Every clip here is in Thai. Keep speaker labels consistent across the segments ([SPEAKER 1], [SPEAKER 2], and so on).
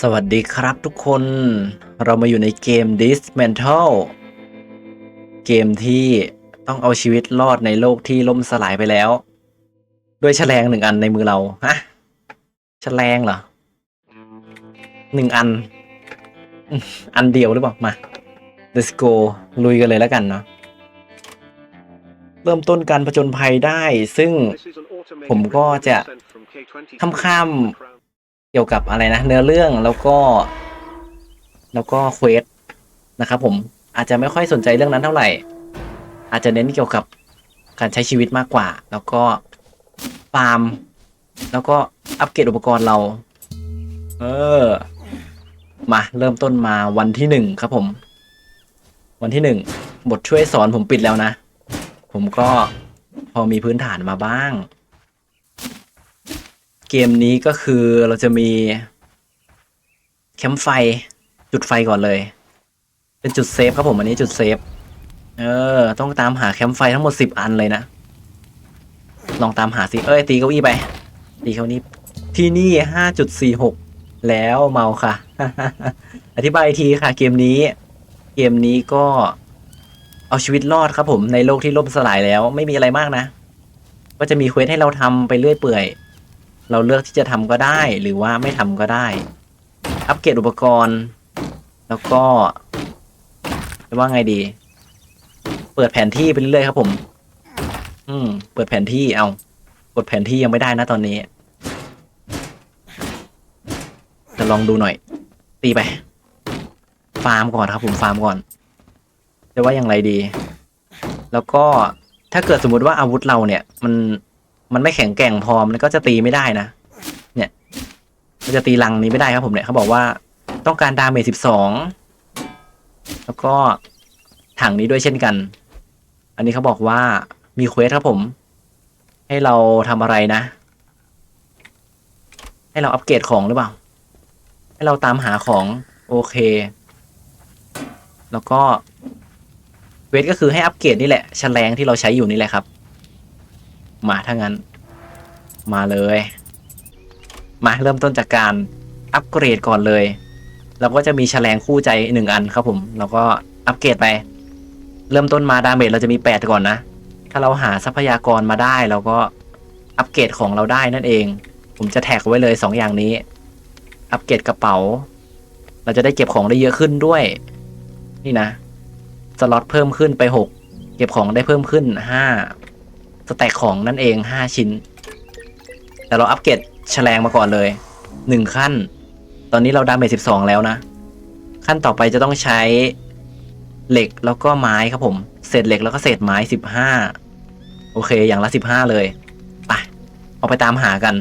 [SPEAKER 1] สวัสดีครับทุกคน เรามาอยู่ในเกม Dismantle เกมที่ต้องเอาชีวิตรอดในโลกที่ล่มสลายไปแล้ว ด้วยแฉลงหนึ่งอันในมือเราฮะแฉลงเหรอหนึ่งอัน อันเดียวหรือเปล่า มา let's go ลุยกันเลยแล้วกันเนาะเริ่มต้นการผจญภัยได้ ซึ่ง
[SPEAKER 2] ผมก็จะข้ามข้าม
[SPEAKER 1] เกี่ยวกับอะไรนะเนื้อเรื่องแล้วก็ แล้วก็เควสนะครับผมอาจจะไม่ค่อยสนใจเรื่องนั้นเท่าไหร่ อาจจะเน้นเกี่ยวกับการใช้ชีวิตมากกว่า แล้วก็ฟาร์ม แล้วก็อัปเกรดอุปกรณ์เรา เออ มาเริ่มต้นมาวันที่หนึ่งครับผม วันที่หนึ่งบทช่วยสอนผมปิดแล้วนะ ผมก็พอมีพื้นฐานมาบ้าง เกมนี้ก็คือเราจะมีแคมป์ไฟจุดไฟก่อนเลย เป็นจุดเซฟครับผมอันนี้จุดเซฟ เออ ต้องตามหาแคมป์ไฟทั้งหมดสิบอันเลยนะ ลองตามหาสิ เอ้ย ตีเก้าอี้ไป ตีเก้าอี้ ที่นี่ห้าจุดสี่หกแล้วเมาค่ะ อธิบายทีค่ะ เกมนี้ เกมนี้ก็เอาชีวิตรอดครับผมในโลกที่ล่มสลายแล้ว ไม่มีอะไรมากนะ ก็จะมีเควสให้เราทำไปเรื่อยเปื่อย เราเลือกที่จะทำก็ได้หรือว่าไม่ทำก็ได้ อัปเกรดอุปกรณ์ แล้วก็จะว่าไงดี เปิดแผนที่ไปเรื่อยๆครับผม อืม เปิดแผนที่เอา กดแผนที่ยังไม่ได้นะตอนนี้ จะลองดูหน่อย ตีไป ฟาร์มก่อนครับผมฟาร์มก่อน จะว่าอย่างไรดี แล้วก็ถ้าเกิดสมมติว่าอาวุธเราเนี่ย มัน มันไม่แข็งแกร่งพอมันก็จะตีไม่ได้นะ เนี่ย มันจะตีลังนี้ไม่ได้ครับผมเนี่ยเขาบอกว่าต้องการดาเมจสิบสองแล้วก็ถังนี้ด้วยเช่นกัน อันนี้เขาบอกว่ามีเควสครับผม ให้เราทำอะไรนะ ให้เราอัปเกรดของหรือเปล่า ให้เราตามหาของโอเค แล้วก็เวทก็คือให้อัปเกรดนี่แหละแฉลงที่เราใช้อยู่นี่แหละครับ มาถ้างั้น มาเลย มาเริ่มต้นจากการอัปเกรดก่อนเลย เราก็จะมีแฉลงคู่ใจหนึ่งอันครับผมแล้วก็อัปเกรดไป เริ่มต้นมาดาเมจเราจะมีแปดก่อนนะ ถ้าเราหาทรัพยากรมาได้เราก็อัปเกรดของเราได้นั่นเอง ผมจะแท็กไว้เลยสองอย่างนี้ อัปเกรดกระเป๋า เราจะได้เก็บของได้เยอะขึ้นด้วย นี่นะ สล็อตเพิ่มขึ้นไปหกเก็บของได้เพิ่มขึ้นห้า สแต็กของนั่นเองห้าชิ้น แต่เราอัปเกรดแฉลงมาก่อนเลยหนึ่งขั้น ตอนนี้เราดาเมจสิบสองแล้วนะ ขั้นต่อไปจะต้องใช้เหล็กแล้วก็ไม้ครับผม เศษเหล็กแล้วก็เศษไม้สิบห้าโอเค อย่างละสิบห้าเลยไปเอาไปตามหากัน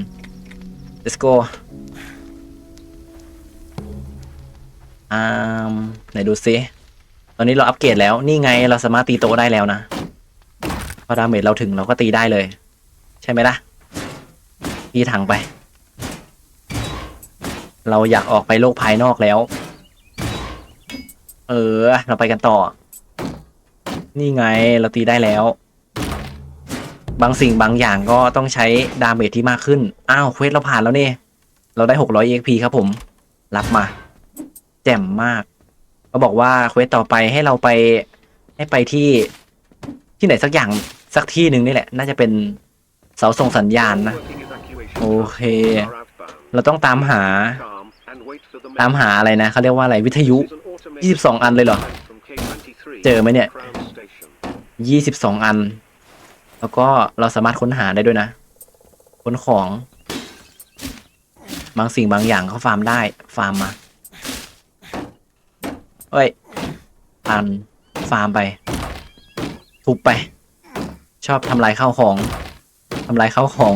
[SPEAKER 1] let's go อ่าไหนดูซิ ตอนนี้เราอัปเกรดแล้ว นี่ไงเราสามารถตีโต๊ะได้แล้วนะ พอดาเมจเราถึงเราก็ตีได้เลย ใช่ไหมล่ะตีถังไป เราอยากออกไปโลกภายนอกแล้ว เออ เราไปกันต่อ นี่ไงเราตีได้แล้ว บางสิ่งบางอย่างก็ต้องใช้ดาเมจที่มากขึ้น อ้าวเควสเราผ่านแล้วเนี่ยเราได้ 600 EXP ครับผม รับมา แจ่มมากเขาบอกว่าเควสต่อไปให้เราไปให้ไปที่ ที่ไหนสักอย่างสักที่หนึ่งนี่แหละ น่าจะเป็นเสาส่งสัญญาณนะ โอเค เราต้องตามหา ตามหาอะไรนะเขาเรียกว่าอะไรวิทยุ 22 อันเลยเหรอ เจอไหมเนี่ย 22 อัน แล้วก็เราสามารถค้นหาได้ด้วยนะ ค้นของ บางสิ่งบางอย่างเขาฟาร์มได้ ฟาร์มมาเอ้ยอันฟาร์มไป ทุบไป ชอบทำลายข้าวของทำลายข้าวของ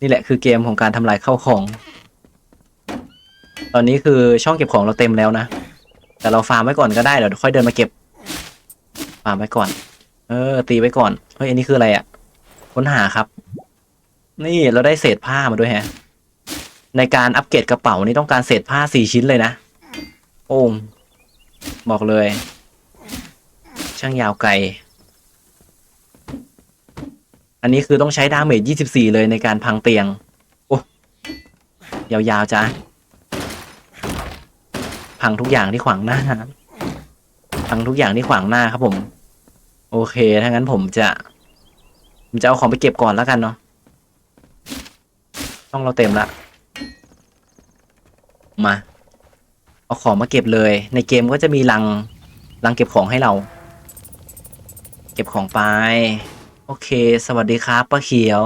[SPEAKER 1] นี่แหละคือเกมของการทำลายข้าวของ ตอนนี้คือช่องเก็บของเราเต็มแล้วนะ แต่เราฟาร์มไว้ก่อนก็ได้เดี๋ยวค่อยเดินมาเก็บ ฟาร์มไว้ก่อน เออ ตีไว้ก่อน เฮ้ย อันนี้คืออะไรอะ่ะ ค้นหาครับ นี่เราได้เศษผ้ามาด้วยแฮะ ในการอัปเกรดกระเป๋านี่ต้องการเศษผ้าสี่ชิ้นเลยนะ โอ้งบอกเลย ช่างยาวไกล อันนี้คือต้องใช้ดาเมจ24 เลยในการพังเตียง โอ้ยาวๆจ้าพังทุกอย่างที่ขวางหน้าพังทุกอย่างที่ขวางหน้าครับผม โอเค ถ้างั้นผมจะ ผมจะเอาของไปเก็บก่อนแล้วกันเนาะต้องเราเต็มละ มา เอาของมาเก็บเลย ในเกมก็จะมีลังลังเก็บของให้เรา เก็บของไป โอเค สวัสดีครับป้าเขียว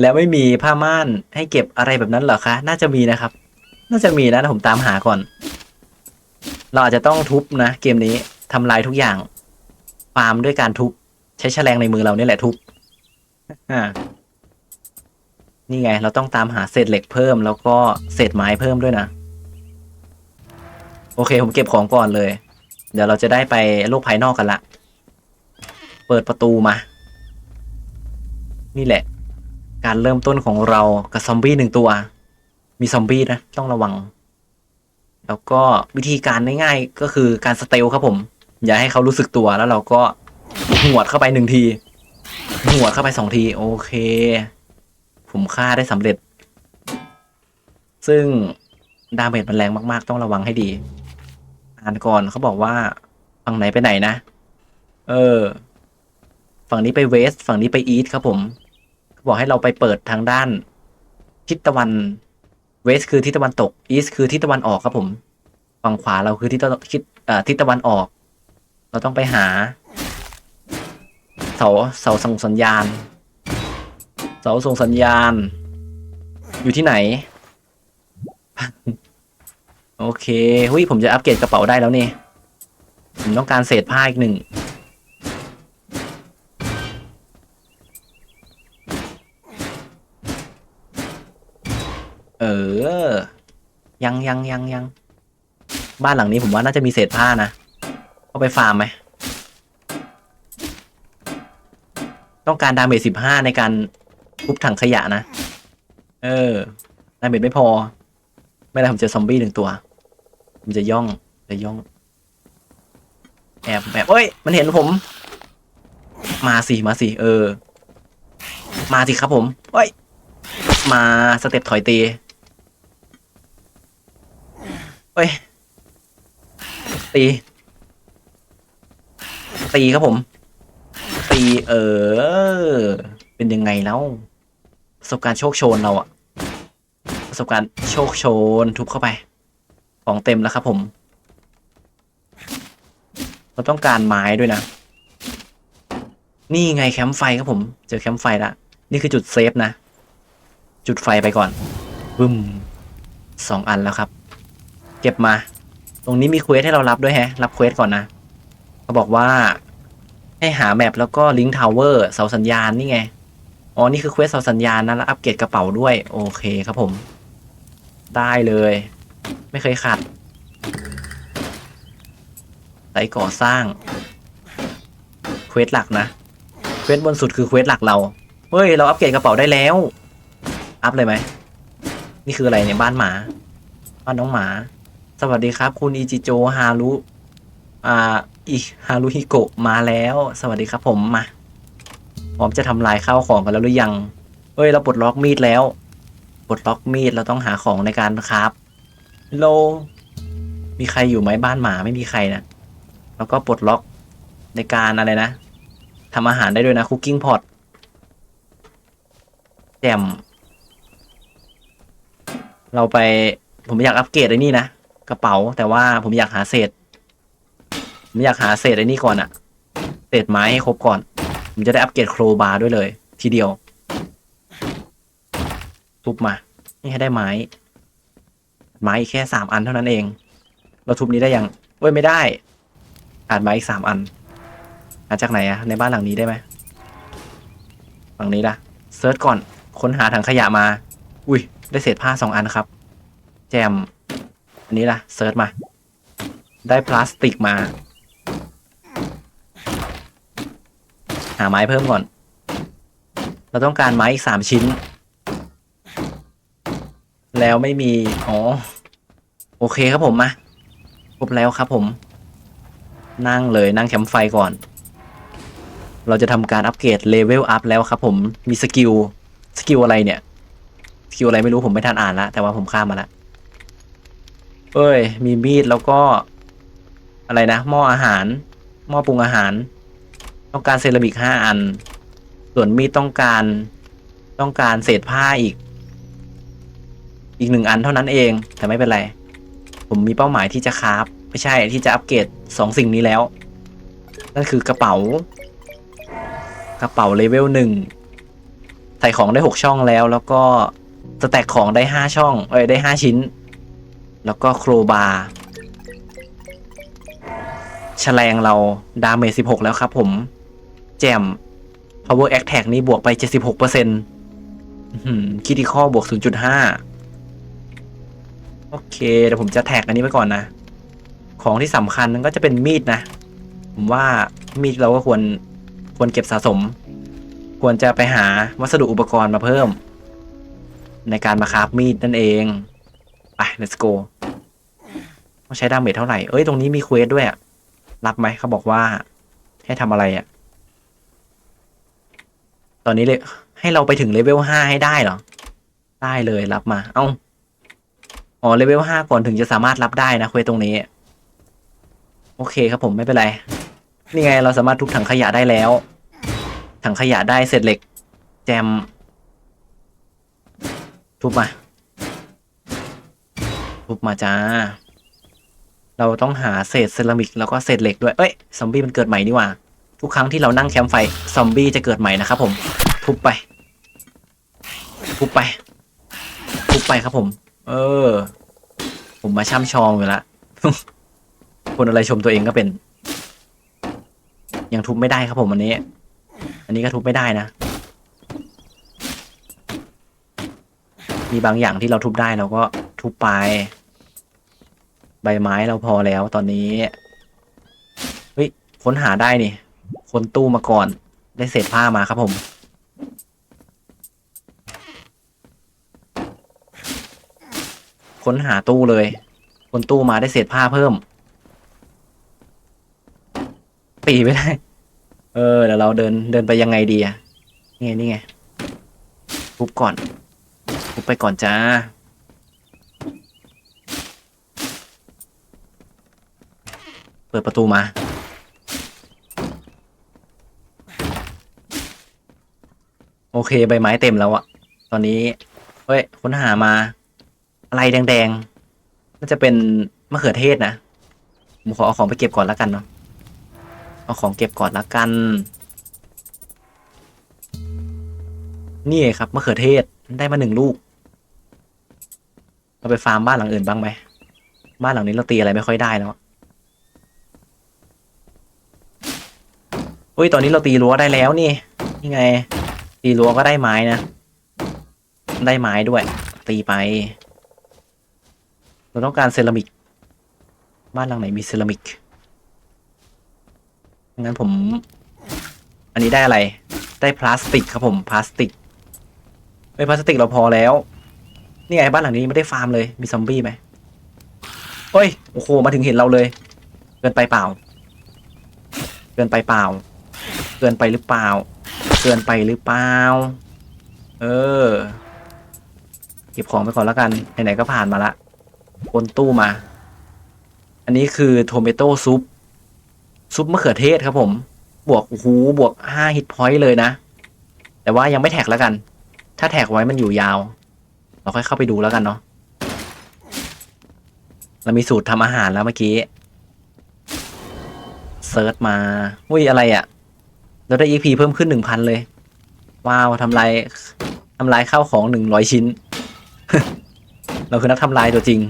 [SPEAKER 1] แล้วไม่มีผ้าม่านให้เก็บอะไรแบบนั้นเหรอคะ น่าจะมีนะครับ น่าจะมีนะผมตามหาก่อน เราอาจจะต้องทุบนะเกมนี้ทำลายทุกอย่างฟาร์มด้วยการทุบ ใช้แฉลงในมือเรานี่แหละทุบอ่านี่ไง เราต้องตามหาเศษเหล็กเพิ่ม แล้วก็เศษไม้เพิ่มด้วยนะ โอเค ผมเก็บของก่อนเลย เดี๋ยวเราจะได้ไปโลกภายนอกกันละ เปิดประตูมา นี่แหละ การเริ่มต้นของเรากับซอมบี้หนึ่งตัว มีซอมบี้นะต้องระวัง แล้วก็วิธีการง่ายๆก็คือการสเตลครับผม อย่าให้เขารู้สึกตัวแล้วเราก็หวดเข้าไปหนึ่งทีหวดเข้าไปสองที โอเค ผมฆ่าได้สำเร็จ ซึ่งดาเมจมันแรงมาก ๆ ต้องระวังให้ดี อ่านก่อนเขาบอกว่าฝั่งไหนไปไหนนะ เออ ฝั่งนี้ไปเวสฝั่งนี้ไปอีสครับผมบอกให้เราไปเปิดทางด้าน ทิศตะวันเวสคือทิศตะวันตกอีสคือทิศตะวันออกครับผม ฝั่งขวาเราคือทิศตะทิศทิศตะวันออก เราต้องไปหา เสาเสาส่งสัญญาณ เสาส่งสัญญาณ อยู่ที่ไหน โอเคหุยผมจะอัปเกรดกระเป๋าได้แล้วนี่ผมต้องการเศษผ้าอีกหนึ่ง เออ ยังยังยังยัง บ้านหลังนี้ผมว่าน่าจะมีเศษผ้านะเข้าไปฟาร์มไหม ต้องการดาเมจสิบห้าในการทุบถังขยะนะ เออ ดาเมจไม่พอ ไม่ได้ผมจอซอมบี้หนึ่งตัว ผมจะย่อง จะย่อง แอบแอบเอ้ย มันเห็นผม มาสิ มาสิ เออ มาสิครับผมเอ้ย มาสเต็ปถอยตี เอ้ย ตี ตีครับผม ตี เออ เป็นยังไงแล้วประสบการณ์โชคโชนเราอะประสบการณ์โชคโชนทุบเข้าไป ของเต็มแล้วครับผม เราต้องการไม้ด้วยนะ นี่ไงแคมป์ไฟครับผม เจอแคมป์ไฟละ นี่คือจุดเซฟนะ จุดไฟไปก่อนบึ้มสองอันแล้วครับ เก็บมา ตรงนี้มีเควสให้เรารับด้วยแฮะ รับเควสก่อนนะเขาบอกว่า ให้หาแมปแล้วก็ลิงก์ทาวเวอร์เสาสัญญาณนี่ไง อ๋อ นี่คือเควสเสาสัญญาณนะ แล้วอัปเกรดกระเป๋าด้วย โอเคครับผม ได้เลย ไม่เคยขาดไซต์ก่อสร้าง เควสหลักนะ เควสบนสุดคือเควสหลักเรา เฮ้ย เราอัปเกรดกระเป๋าได้แล้ว อัพเลยไหม นี่คืออะไรเนี่ยบ้านหมา บ้านน้องหมา สวัสดีครับ คุณอิจิโจฮารุอ่าอิฮารุฮิโกะมาแล้ว สวัสดีครับผมมาพร้อมจะทำลายข้าวของกันแล้วหรือยังเฮ้ยเราปลดล็อกมีดแล้วปลดล็อกมีดเราต้องหาของในการคราฟโลมีใครอยู่ไหมบ้านหมาไม่มีใครนะแล้วก็ปลดล็อกในการอะไรนะทำอาหารได้ด้วยนะคุกกิ้งพอตแจมเราไปผมอยากอัปเกรดไอ้นี่นะ กระเป๋า แต่ว่าผมอยากหาเศษ ผมอยากหาเศษไอ้นี่ก่อนอะเศษไม้ให้ครบก่อน ผมจะได้อัปเกรดโครบาร์ด้วยเลย ทีเดียว ทุบมา นี่ให้ได้ไม้ ไม้แค่สามอันเท่านั้นเอง เราทุบนี้ได้ยังเว้ยไม่ได้อาจไม้อีกสามอันมาจากไหนอะในบ้านหลังนี้ได้ไหมฝั่งนี้ล่ะเซิร์ชก่อนค้นหาถังขยะมา อุ้ยได้เศษผ้าสองอันครับ แจม อันนี้ล่ะเซิร์ชมา ได้พลาสติกมา หาไม้เพิ่มก่อน เราต้องการไม้อีกสามชิ้น แล้วไม่มี อ๋อ โอเคครับผมมาครบแล้วครับผม นั่งเลยนั่งแคมป์ไฟก่อน เราจะทำการอัปเกรดเลเวลอัพแล้วครับผมมีสกิล สกิลอะไรเนี่ย สกิลอะไรไม่รู้ผมไม่ทันอ่านละแต่ว่าผมข้ามมาละ เอ้ย มีมีดแล้วก็ อะไรนะหม้ออาหารหม้อปรุงอาหาร ต้องการเซรามิกห้าอัน ส่วนมีดต้องการต้องการเศษผ้าอีก อีกหนึ่งอันเท่านั้นเอง แต่ไม่เป็นไร ผมมีเป้าหมายที่จะคราฟไม่ใช่ที่จะอัปเกรดสองสิ่งนี้แล้ว นั่นคือกระเป๋า กระเป๋าเลเวลหนึ่งใส่ของได้หกช่องแล้ว แล้วก็สแต็กของได้ห้าช่อง เอ้ยได้ห้าชิ้น แล้วก็โครบาร์แฉลงเราดาเมจสิบหกแล้วครับผม แจม power attack นี่บวกไปเจ็ดสิบหกเปอร์เซ็นต์คิด i คอบวกศูนย์จุดห้าโอเคเดี๋ยวผมจะแท็กอันนี้ไว้ก่อนนะ ของที่สำคัญนั้นก็จะเป็นมีดนะ ผมว่ามีดเราก็ควรควรเก็บสะสม ควรจะไปหาวัสดุอุปกรณ์มาเพิ่ม ในการมาคราฟมีดนั่นเอง ไป let's go ต้องใช้ดาเมจเท่าไหร่ เอ้ย ตรงนี้มีเควสด้วยอะรับไหมเขาบอกว่า ให้ทำอะไรอะตอนนี้เลยให้เราไปถึงเลเวลห้าให้ได้เหรอ ได้เลยรับมา เอ้า อ๋อเลเวลห้าก่อนถึงจะสามารถรับได้นะเควสตรงนี้ โอเคครับผมไม่เป็นไร นี่ไงเราสามารถทุบถังขยะได้แล้ว ถังขยะได้เศษเหล็ก แจม ทุบมา ทุบมาจ้า เราต้องหาเศษเซรามิกแล้วก็เศษเหล็กด้วย เอ้ย ซอมบี้มันเกิดใหม่นี่หว่า ทุกครั้งที่เรานั่งแคมป์ไฟ ซอมบี้จะเกิดใหม่นะครับผม ทุบไป ทุบไป ทุบไปครับผม เออ ผมมาช่ำชองอยู่ละ คนอะไรชมตัวเองก็เป็น ยังทุบไม่ได้ครับผมอันนี้ อันนี้ก็ทุบไม่ได้นะ มีบางอย่างที่เราทุบได้เราก็ทุบไป ใบไม้เราพอแล้วตอนนี้เฮ้ยค้นหาได้นี่ค้นตู้มาก่อน ได้เศษผ้ามาครับผมค้นหาตู้เลยค้นตู้มาได้เศษผ้าเพิ่ม ปีไม่ได้ เออเดี๋ยวเราเดินเดินไปยังไงดีอะนี่ไงนี่ไงทุบก่อนทุบไปก่อนจ้า ปิดประตูมา โอเคใบไม้เต็มแล้วอะตอนนี้เฮ้ยค้นหามา อะไรแดงๆน่าจะเป็นมะเขือเทศนะผมขอเอาของไปเก็บก่อนแล้วกันเนาะเอาของเก็บก่อนละกัน นี่ครับมะเขือเทศได้มาหนึ่งลูกเราไปฟาร์มบ้านหลังอื่นบ้างไหมบ้านหลังนี้เราตีอะไรไม่ค่อยได้แล้ว อุ้ยตอนนี้เราตีรั้วได้แล้วนี่นี่ไง ตีรั้วก็ได้ไม้นะ ได้ไม้ด้วย ตีไป เราต้องการเซรามิก บ้านหลังไหนมีเซรามิกงั้นผม อันนี้ได้อะไร ได้พลาสติกครับผมพลาสติกไม่พลาสติกเราพอแล้วนี่ไงบ้านหลังนี้ไม่ได้ฟาร์มเลยมีซอมบี้ไหมเฮ้ยโอ้โหมาถึงเห็นเราเลย เกินไปเปล่า เกินไปเปล่า เกินไปหรือเปล่า เกินไปหรือเปล่า เออ เก็บของไปก่อนแล้วกัน ไหนๆก็ผ่านมาละบนตู้มา อันนี้คือโทเมโต้ซุป ซุปมะเขือเทศครับผม บวกโอ้โหบวกห้าฮิตพอยต์เลยนะ แต่ว่ายังไม่แท็กแล้วกัน ถ้าแท็กไว้มันอยู่ยาว เราค่อยเข้าไปดูแล้วกันเนาะ เรามีสูตรทำอาหารแล้วเมื่อกี้ เซิร์ชมา อุ้ยอะไรอะ่ะ เราได้ EP เพิ่มขึ้นหนึ่งพันเลย ว้าวทำลายทำลายข้าวของหนึ่งร้อยชิ้น เราคือนักทำลายตัวจริง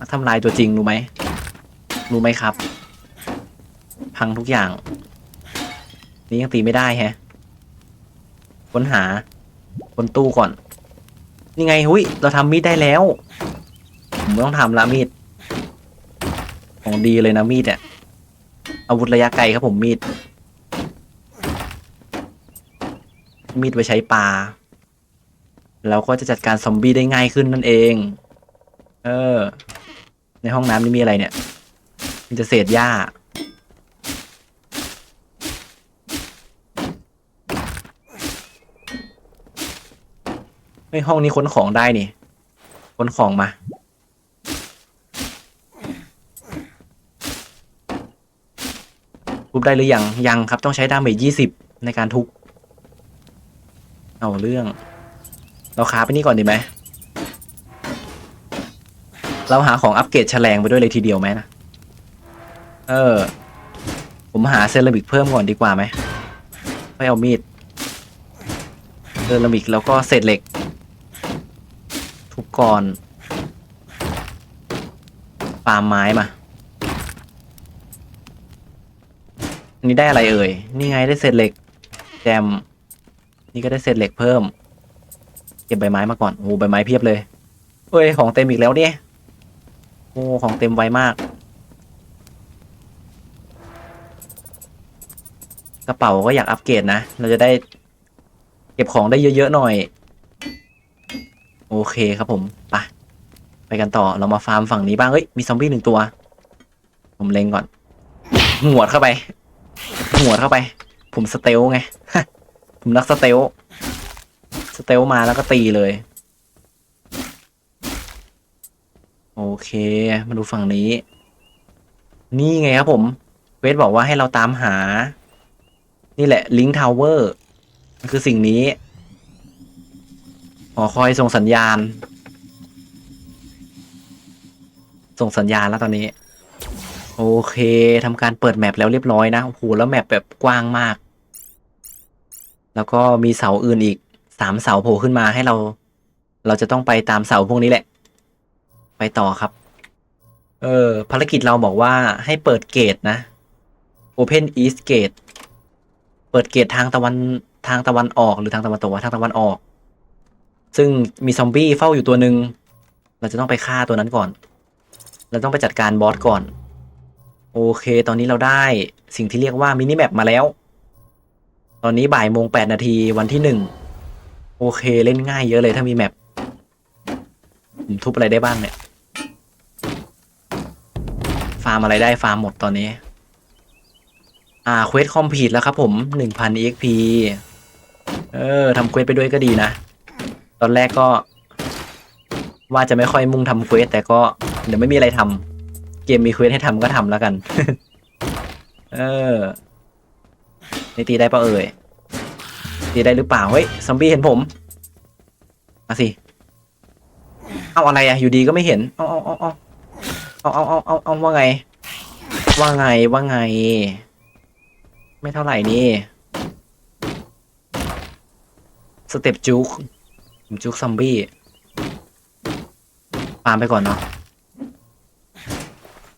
[SPEAKER 1] นักทำลายตัวจริงรู้ไหม รู้ไหมครับ พังทุกอย่าง นี่ยังตีไม่ได้แฮะ ค้นหาคนตู้ก่อน นี่ไงหุยเราทำมีดได้แล้ว ผมไม่ต้องทำละมีด ของดีเลยนะมีดเนี่ยอาวุธระยะไกลครับผมมีด มีดไว้ใช้ปลาเราก็จะจัดการซอมบี้ได้ง่ายขึ้นนั่นเอง เออ ในห้องน้ำนี่มีอะไรเนี่ยมันจะเศษหญ้า ในห้องนี้ค้นของได้นี่ ค้นของมา ทุบได้หรือยัง ยังครับต้องใช้ดาเมจยี่สิบในการทุบ เอาเรื่อง เราค้าไปนี่ก่อนดีไหม เราหาของอัปเกรดแฉลงไปด้วยเลยทีเดียวไหมนะ เออ ผมหาเซรามิกเพิ่มก่อนดีกว่าไหมไม่เอามีด เซรามิกแล้วก็เศษเหล็ก ทุบก่อนปาล์มไม้มาอันนี้ได้อะไรเอ่ย นี่ไงได้เศษเหล็ก แจม นี่ก็ได้เศษเหล็กเพิ่ม เก็บใบไม้มาก่อนโอ้โหใบไม้เพียบเลยเฮ้ยของเต็มอีกแล้วเนี่ยโอ้ของเต็มไวมาก กระเป๋าก็อยากอัปเกรดนะเราจะได้ เก็บของได้เยอะๆหน่อย โอเคครับผมไปไปกันต่อเรามาฟาร์มฝั่งนี้บ้างเฮ้ยมีซอมบี้หนึ่งตัว ผมเล็งก่อน หัวเข้าไป หัวเข้าไป ผมสเตลไง ผมนักสเตลสเตลมาแล้วก็ตีเลย โอเค มาดูฝั่งนี้ นี่ไงครับผม เวทบอกว่าให้เราตามหา นี่แหละลิงทาวเวอร์มันคือสิ่งนี้หอคอยส่งสัญญาณ ส่งสัญญาณแล้วตอนนี้ โอเคทำการเปิดแมปแล้วเรียบร้อยนะโอ้โหแล้วแมปแบบกว้างมาก แล้วก็มีเสาอื่นอีกสามเสาโผล่ขึ้นมาให้เรา เราจะต้องไปตามเสาพวกนี้แหละ ไปต่อครับ เออ ภารกิจเราบอกว่าให้เปิดเกตนะ Open East Gate เปิดเกตทางตะวันทางตะวันออกหรือทางตะวันตกวะทางตะวันออก ซึ่งมีซอมบี้เฝ้าอยู่ตัวหนึ่งเราจะต้องไปฆ่าตัวนั้นก่อน เราต้องไปจัดการบอสก่อน โอเค ตอนนี้เราได้สิ่งที่เรียกว่ามินิแมปมาแล้ว อนนี้บ่ายโมงแปดนาทีวันที่หนึ่งโอเคเล่นง่ายเยอะเลยถ้ามีแมปทุบอะไรได้บ้างเนี่ย ฟาร์มอะไรได้ฟาร์มหมดตอนนี้ อ่าเควสคอมพีทแล้วครับผมหนึ่งพัน exp เออทำเควสไปด้วยก็ดีนะ ตอนแรกก็ ว่าจะไม่ค่อยมุ่งทำเควสแต่ก็เดี๋ยวไม่มีอะไรทำเกมมีเควสให้ทำก็ทำแล้วกัน เออ นี่ตีได้ปะเอ่ยตีได้หรือเปล่าเฮ้ยซอมบี้เห็นผมมาสิเอาอะไรอะอยู่ดีก็ไม่เห็นเอาเอาเอาเอาเอาเอาเอาเอาเอาว่าไง ว่าไงว่าไง ไม่เท่าไหร่นี่สเต็ปจุกจุกซอมบี้ปามไปก่อนเนาะ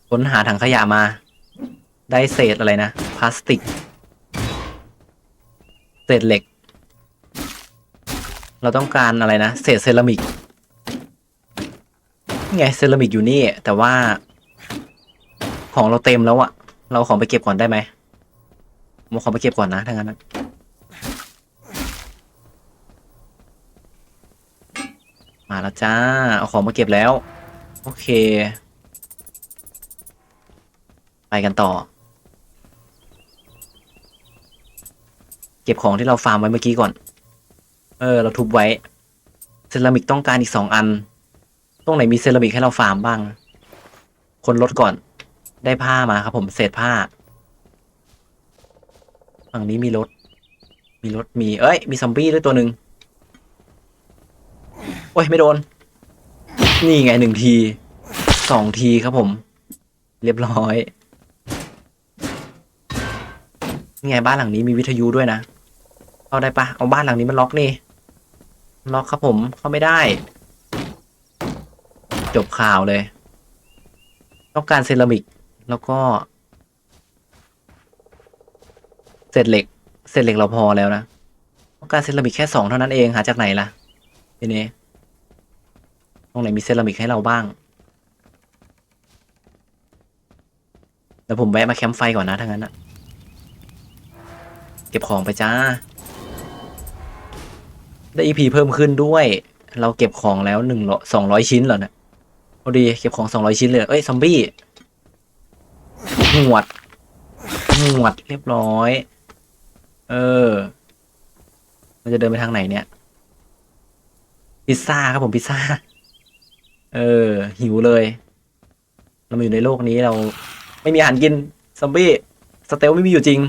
[SPEAKER 1] ค้นหาถังขยะมา ได้เศษอะไรนะ พลาสติก เศษเหล็ก เราต้องการอะไรนะ เศษเซรามิกไงเซรามิกอยู่นี่ แต่ว่า ของเราเต็มแล้วอะเราของไปเก็บก่อนได้ไหมผมาของไปเก็บก่อนนะถ้างั้นนะมาแล้วจ้า เอาของมาเก็บแล้ว โอเค ไปกันต่อ ก็บของที่เราฟาร์มไว้เมื่อกี้ก่อน เออ เราทุบไว้ เซรามิกต้องการอีกสองอัน ตรงไหนมีเซรามิกให้เราฟาร์มบ้าง คนรถก่อน ได้ผ้ามาครับผม เศษผ้า ฝั่งนี้มีรถ มีรถ มี เอ้ย มีซอมบี้ด้วยตัวหนึ่งโอ้ย ไม่โดน นี่ไงหนึ่งที สองทีครับผม เรียบร้อยนี่ไงบ้านหลังนี้มีวิทยุด้วยนะ เข้าได้ปะเอาบ้านหลังนี้มันล็อกนี่ล็อกครับผมเข้าไม่ได้ จบข่าวเลย ต้องการเซรามิกแล้วก็เศษเหล็กเศษเหล็กเราพอแล้วนะต้องการเซรามิกแค่สองเท่านั้นเองหาจากไหนล่ะทีนี้ตรงไหนมีเซรามิกให้เราบ้างเดี๋ยวผมแวะมาแคมป์ไฟก่อนนะถ้างั้นนะเก็บของไปจ้า ได้ EP เพิ่มขึ้นด้วย เราเก็บของแล้วหนึ่งสองร้อยชิ้นเหรอเนี่ยพอดีเก็บของสองร้อยชิ้นเลยเอ้ยซอมบี้หวดหวดเรียบร้อย เออเราจะเดินไปทางไหนเนี่ย พิซซ่าครับผมพิซซ่า เออ หิวเลย เรามาอยู่ในโลกนี้เราไม่มีอาหารกินซอมบี้สเตลไม่มีอยู่จริง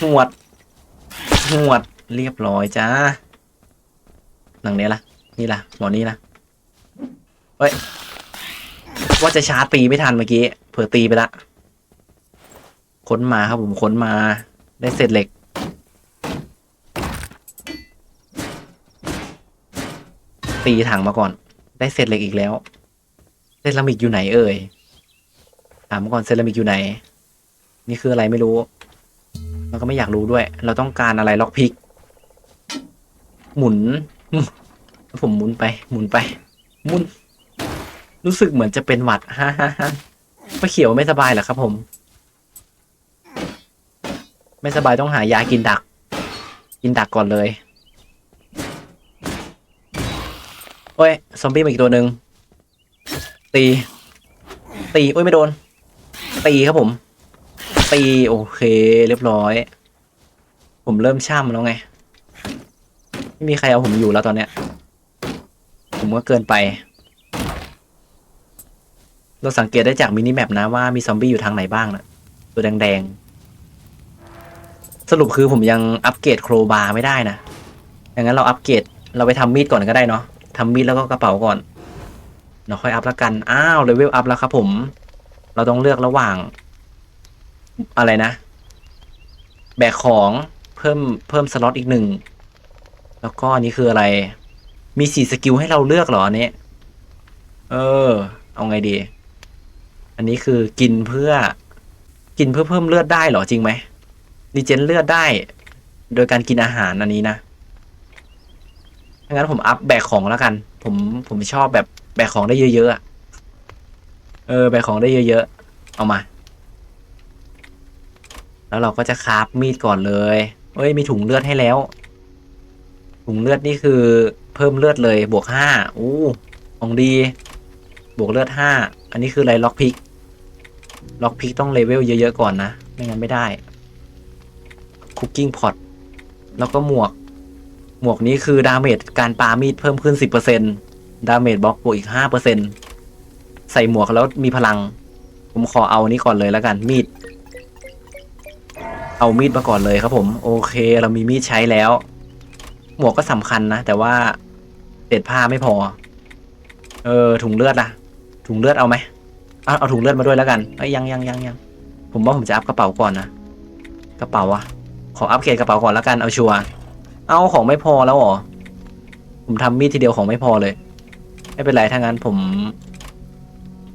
[SPEAKER 1] หวดหวดเรียบร้อยจ้า หลังนี้ล่ะนี่ล่ะหมอนี่ล่ะเฮ้ย ว่าจะชาร์จตีไม่ทันเมื่อกี้ เผื่อตีไปละ ค้นมาครับผมค้นมา ได้เศษเหล็ก ตีถังมาก่อน ได้เศษเหล็กอีกแล้ว เซรามิกอยู่ไหนเอ่ย ถามมาก่อนเซรามิกอยู่ไหน นี่คืออะไรไม่รู้เราก็ไม่อยากรู้ด้วย เราต้องการอะไรล็อกพิก หมุน ผมหมุนไป หมุนไป หมุน รู้สึกเหมือนจะเป็นหวัดฮ่าฮ่าฮ่าป้าเขียวไม่สบายเหรอครับผม ไม่สบายต้องหายากินดัก กินดักก่อนเลย โอ้ย ซอมบี้มาอีกตัวหนึ่งตี ตีโอ้ยไม่โดน ตีครับผม ตี โอเค เรียบร้อย ผมเริ่มช่ำแล้วไง ไม่มีใครเอาผมอยู่แล้วตอนเนี้ย ผมก็เกินไป เราสังเกตได้จากมินิแมปนะว่ามีซอมบี้อยู่ทางไหนบ้างนะตัวแดงๆ สรุปคือผมยังอัปเกรดโครบาร์ไม่ได้นะอย่างนั้นเราอัปเกรดเราไปทำมีดก่อนก็ได้เนาะทำมีดแล้วก็กระเป๋าก่อนเราค่อยอัพแล้วกัน อ้าวเลเวลอัพแล้วครับผม เราต้องเลือกระหว่าง อะไรนะ แบกของเพิ่มเพิ่มสล็อตอีกหนึ่ง แล้วก็อันนี้คืออะไร มีสี่สกิลให้เราเลือกเหรออันนี้ เออ เอาไงดี อันนี้คือกินเพื่อ กินเพื่อเพิ่มเลือดได้เหรอจริงไหมรีเจนเลือดได้ โดยการกินอาหารอันนี้นะงั้นผมอัพแบกของแล้วกัน ผมผมชอบแบบแบกของได้เยอะๆเออแบกของได้เยอะๆเอามา แล้วเราก็จะคราฟมีดก่อนเลยเอ้ยมีถุงเลือดให้แล้ว ถุงเลือดนี่คือเพิ่มเลือดเลยบวกห้าอู้ของดี บวกเลือดห้าอันนี้คืออะไรล็อกพิก ล็อกพิกต้องเลเวลเยอะๆก่อนนะ ไม่งั้นไม่ได้ คุกกิ้งพอตแล้วก็หมวก หมวกนี้คือดาเมจการปามีดเพิ่มขึ้นสิบเปอร์เซ็นดาเมจบล็อกบวกอีกห้าเปอร์เซ็นใส่หมวกแล้วมีพลัง ผมขอเอานี้ก่อนเลยแล้วกันมีด เอามีดมาก่อนเลยครับผม โอเค เรามีมีดใช้แล้ว มวกก็สำคัญนะ แต่ว่าเศษผ้าไม่พอ เออ ถุงเลือดล่ะ ถุงเลือดเอาไหมเอาเอาถุงเลือดมาด้วยแล้วกันเอ้ยยังยังยังยังผมว่าผมจะอัพกระเป๋าก่อนนะกระเป๋าอะขออัพเกรดกระเป๋าก่อนแล้วกันเอาชัวร์เอาของไม่พอแล้วหรอผมทำมีดทีเดียวของไม่พอเลย ไม่เป็นไรถ้างั้นผม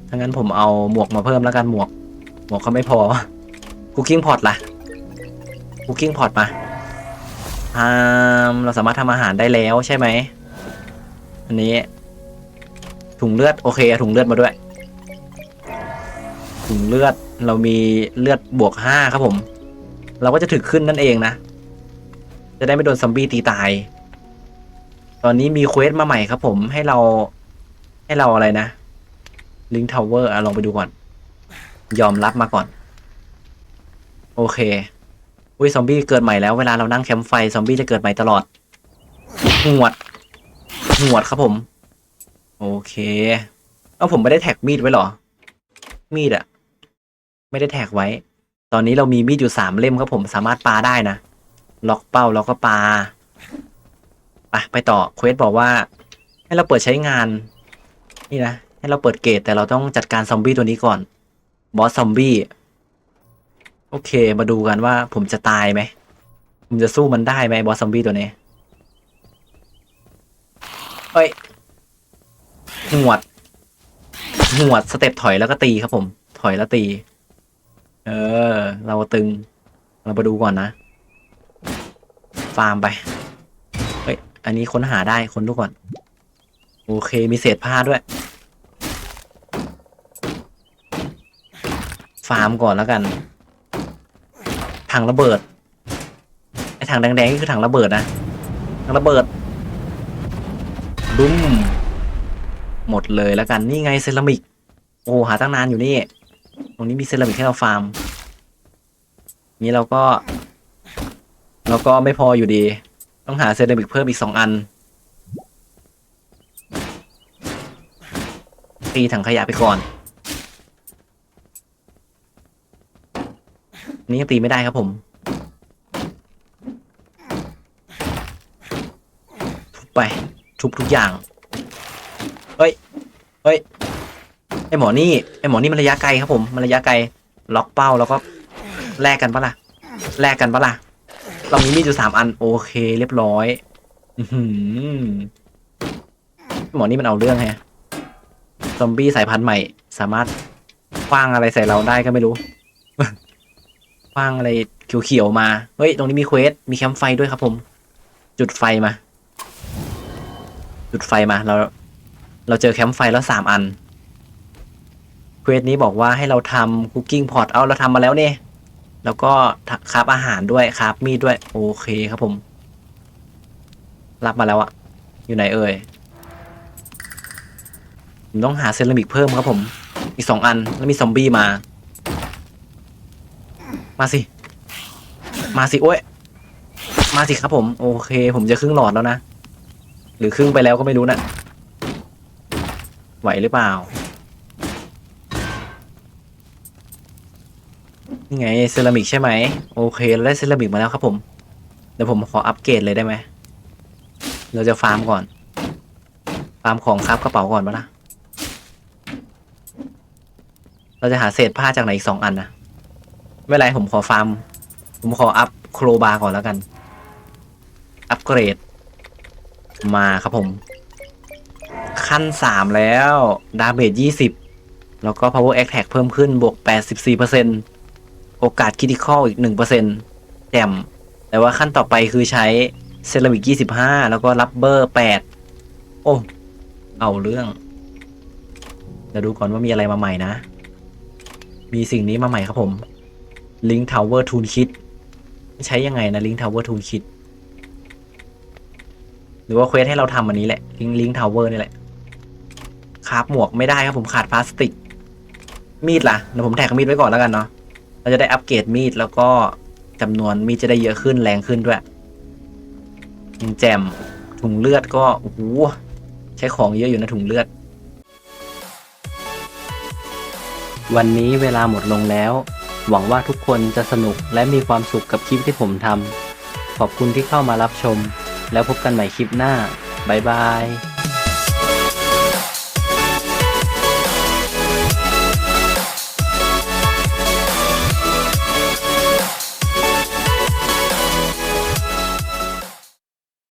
[SPEAKER 1] ถ้างั้นผมเอาหมวกมาเพิ่มแล้วกันหมวก หมวกเขาไม่พอคุกกิ้งพอตล่ะคุกกิ้งพอตมา อ่าเราสามารถทำอาหารได้แล้วใช่ไหม อันนี้ ถุงเลือดโอเคเอาถุงเลือดมาด้วย ถุงเลือดเรามีเลือดบวกห้าครับผม เราก็จะถึกขึ้นนั่นเองนะ จะได้ไม่โดนซอมบี้ตีตาย ตอนนี้มีเควสมาใหม่ครับผมให้เราให้เราอะไรนะลิงทาวเวอร์ลองไปดูก่อน ยอมรับมาก่อน โอเค อุ้ยซอมบี้เกิดใหม่แล้วเวลาเรานั่งแคมป์ไฟซอมบี้จะเกิดใหม่ตลอดหวดหวดครับผม โอเคเอ้าผมไม่ได้แท็กมีดไว้หรอ มีดอะไม่ได้แท็กไว้ ตอนนี้เรามีมีดอยู่สามเล่มครับผมสามารถปาได้นะ ล็อกเป้าแล้วก็ปาไปไปต่อเควสบอกว่า ให้เราเปิดใช้งาน นี่นะ ให้เราเปิดเกตแต่เราต้องจัดการซอมบี้ตัวนี้ก่อน บอสซอมบี้ โอเค มาดูกันว่าผมจะตายไหม ผมจะสู้มันได้ไหมบอสซอมบี้ตัวนี้เฮ้ยหวดหวดสเต็ปถอยแล้วก็ตีครับผม ถอยแล้วตี เออ เราตึง เรามาดูก่อนนะ ฟาร์มไปเฮ้ย อันนี้ค้นหาได้ค้นดูก่อน โอเค มีเศษผ้าด้วย ฟาร์มก่อนแล้วกัน ถังระเบิดไอถังแดงๆนี่คือถังระเบิดนะถังระเบิดดุ้มหมดเลยแล้วกันนี่ไงเซรามิกโอ้หาตั้งนานอยู่นี่ ตรงนี้มีเซรามิกให้เราฟาร์มนี้เราก็เราก็ไม่พออยู่ดี ต้องหาเซรามิกเพิ่มอีกสองอันตีถังขยะไปก่อน นี่ยังตีไม่ได้ครับผมทุบไปทุบทุกอย่างเฮ้ยเฮ้ยไอหมอนี่ไอหมอนี่มันระยะไกลครับผมมันระยะไกลล็อกเป้าแล้วก็แลกกันปะล่ะแลกกันปะล่ะเรามีมีดอยู่สามอันโอเค เรียบร้อยอหมอนี่มันเอาเรื่องแฮะซอมบี้สายพันธุ์ใหม่ สามารถคว้างอะไรใส่เราได้ก็ไม่รู้ ว้างอะไรเขียวๆมา เฮ้ย ตรงนี้มีเควส มีแคมป์ไฟด้วยครับผม จุดไฟมา จุดไฟมาเราเราเจอแคมป์ไฟแล้วสามอัน เควสนี้บอกว่าให้เราทำคุกกิ้งพอตเอาเราทำมาแล้วเนี่ย แล้วก็คราฟอาหารด้วยคราฟมีดด้วย โอเคครับผม รับมาแล้วอะอยู่ไหนเอ่ย ผมต้องหาเซรามิกเพิ่มครับผม อีกสองอันแล้วมีซอมบี้มา มาสิ มาสิโอ้ย มาสิครับผม โอเค ผมจะครึ่งหลอดแล้วนะ หรือครึ่งไปแล้วก็ไม่รู้นะ่ะไหวหรือเปล่า นี่ไงเซรามิกใช่ไหม โอเคเราได้เซรามิกมาแล้วครับผม เดี๋ยวผมขออัปเกรดเลยได้ไหม เราจะฟาร์มก่อน ฟาร์มของครับกระเป๋าก่อนปะล่ะเราจะหาเศษผ้าจากไหนอีกสองอันนะ ไม่เป็นไรผมขอฟาร์ม ผมขออัพโครบาร์ก่อนแล้วกัน อัปเกรด มาครับผม ขั้นสามแล้ว ดาเมจยี่สิบแล้วก็ power attack เพิ่มขึ้นบวกแปดสิบสี่เปอร์เซ็นโอกาสคิด i คอลอีกหนึ่งเปอร์เซ็นแจ่มแต่ว่าขั้นต่อไปคือใช้เซรามิกยี่สิบห้าแล้วก็รับเบอร์แปดโอ้ เอาเรื่อง เดี๋ยวดูก่อนว่ามีอะไรมาใหม่นะ มีสิ่งนี้มาใหม่ครับผม Link Tower Toolkit ใช้ยังไงนะ Link Tower Toolkit หรือว่าเควสให้เราทำอันนี้แหละ Link Link Tower นี่แหละคราบหมวกไม่ได้ครับผมขาดพลาสติก มีดล่ะเดี๋ยวผมแท็กมีดไว้ก่อนแล้วกันเนาะเราจะได้อัปเกรดมีดแล้วก็จำนวนมีดจะได้เยอะขึ้นแรงขึ้นด้วยยังแจมถุงเลือดก็โอ้โหใช้ของเยอะอยู่นะถุงเลือด วันนี้เวลาหมดลงแล้ว หวังว่าทุกคนจะสนุกและมีความสุขกับคลิปที่ผมทำขอบคุณที่เข้ามารับชม แล้วพบกันใหม่คลิปหน้า บ๊ายบาย